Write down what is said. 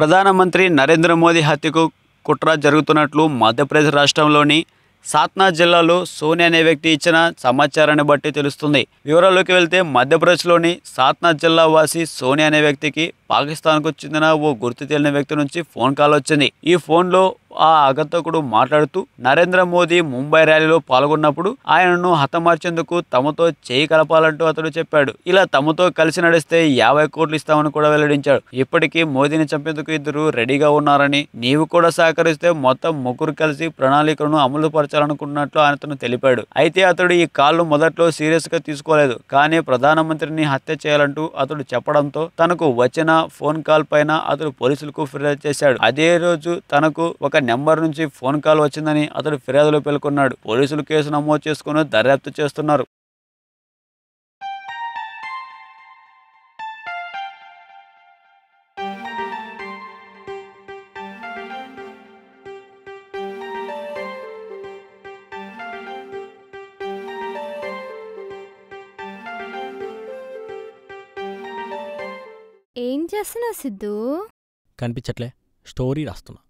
ప్రధానమంత్రి నరేంద్ర మోదీ హత్యకు కుట్ర జరుగుతున్నట్లు మధ్యప్రదేశ్ రాష్ట్రంలోని సాత్నా జిల్లాలో సోని అనే వ్యక్తి ఇచ్చిన సమాచారాన్ని బట్టి తెలుస్తుంది. వివరాల్లోకి వెళ్తే మధ్యప్రదేశ్లోని సాత్నా జిల్లా వాసి సోని అనే వ్యక్తికి పాకిస్తాన్కు చెందిన ఓ గుర్తు తెలియని వ్యక్తి నుంచి ఫోన్ కాల్ వచ్చింది. ఈ ఫోన్లో ఆ ఆగంతకుడు మాట్లాడుతూ నరేంద్ర మోదీ ముంబై ర్యాలీలో పాల్గొన్నప్పుడు ఆయనను హతమార్చేందుకు తమతో చేయి కలపాలంటూ అతడు చెప్పాడు. ఇలా తమతో కలిసి నడిస్తే యాభై కోట్లు ఇస్తామని కూడా వెల్లడించాడు. ఇప్పటికీ మోదీని చంపేందుకు ఇద్దరు రెడీగా ఉన్నారని నీవు కూడా సహకరిస్తే మొత్తం ముగ్గురు కలిసి ప్రణాళికలను అమలు పరచాలనుకున్నట్లు అతను తెలిపాడు. అయితే అతడు ఈ కాల్ను మొదట్లో సీరియస్గా తీసుకోలేదు. కానీ ప్రధానమంత్రిని హత్య చేయాలంటూ అతడు చెప్పడంతో తనకు వచ్చిన ఫోన్ కాల్ పైన అతడు పోలీసులకు ఫిర్యాదు చేశాడు. అదే రోజు తనకు ఒక నెంబర్ నుంచి ఫోన్ కాల్ వచ్చిందని అతడు ఫిర్యాదులో పేర్కొన్నాడు. పోలీసులు కేసు నమోదు చేసుకుని దర్యాప్తు చేస్తున్నారు. ఏం చేస్తున్నావు సిద్ధు? కనిపించట్లే. స్టోరీ రాస్తున్నా.